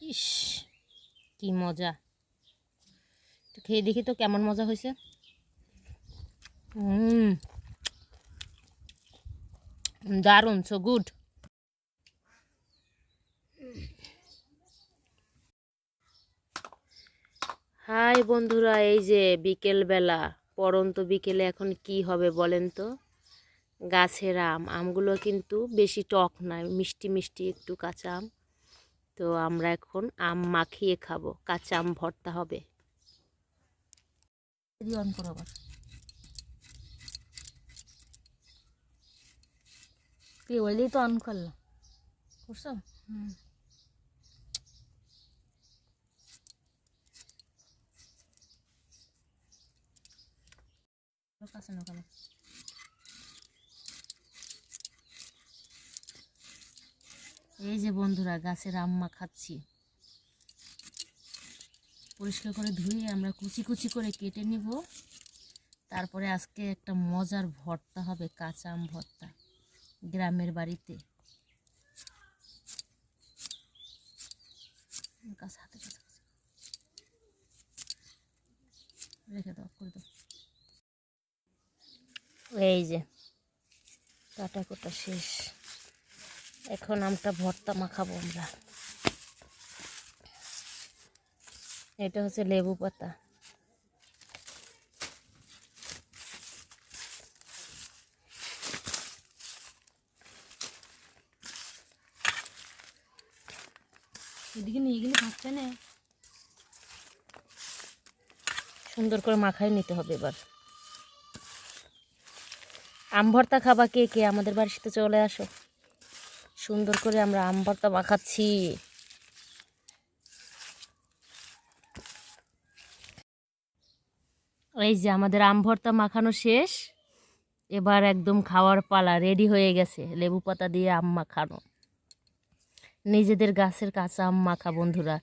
ইস, কি মজা। তো খেয়ে দেখি তো কেমন মজা হয়েছে। হুম দারুণ সো গুড হাই বন্ধুরা, এই যে বিকেলবেলা পরন্ত বিকেলে এখন কি হবে বলেন তো? গাছের আম, আমগুলো কিন্তু বেশি টক নয়, মিষ্টি মিষ্টি একটু কাঁচা আম। তো আমরা এখন আম মাখিয়ে খাব। কাঁচা আম ভর্তা হবে। অন করো আবার। তো অন করলাম। করছ? হুম। কাছে না কেন এই যে বন্ধুরা, গাছের আম মাখাচ্ছি। পরিষ্কার করে ধুয়ে আমরা কুচি কুচি করে কেটে নিব। তারপরে আজকে একটা মজার ভর্তা হবে, কাঁচা আম ভর্তা, গ্রামের বাড়িতে। রেখে দাও, করে দাও। এই যে, কাটা কোটা শেষ। এখন আমটা ভর্তা মাখাবো আমরা। এটা হচ্ছে লেবু পাতা। এদিকে নিয়ে গেলে থাকছে না? সুন্দর করে মাখাই নিতে হবে এবার। আম ভর্তা খাবা কে কে? আমাদের বাড়িতে চলে আসো। সুন্দর করে আমরা আম ভর্তা মাখাচ্ছি। এই যে আমাদের আম ভর্তা মাখানো শেষ। এবার একদম খাওয়ার পালা রেডি হয়ে গেছে, লেবু পাতা দিয়ে আম মাখানো। নিজেদের গাছের কাঁচা আম মাখা, বন্ধুরা।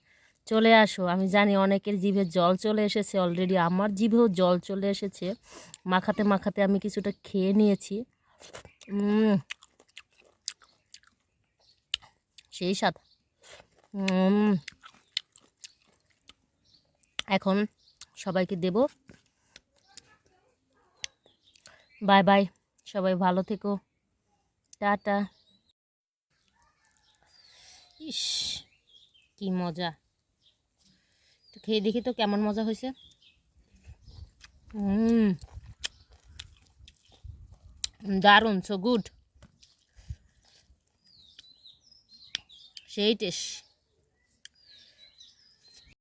চলে আসো, আমি জানি অনেকের জিভে জল চলে এসেছে অলরেডি আমার জিভেও জল চলে এসেছে। মাখাতে মাখাতে আমি কিছুটা খেয়ে নিয়েছি। সেই স্বাদ। এখন সবাইকে দেব। বাই বাই, সবাই ভালো থেকো। টাটা। ইস, কি মজা। খেয়ে দেখি তো কেমন মজা হয়েছে। দারুণ সো গুড সেই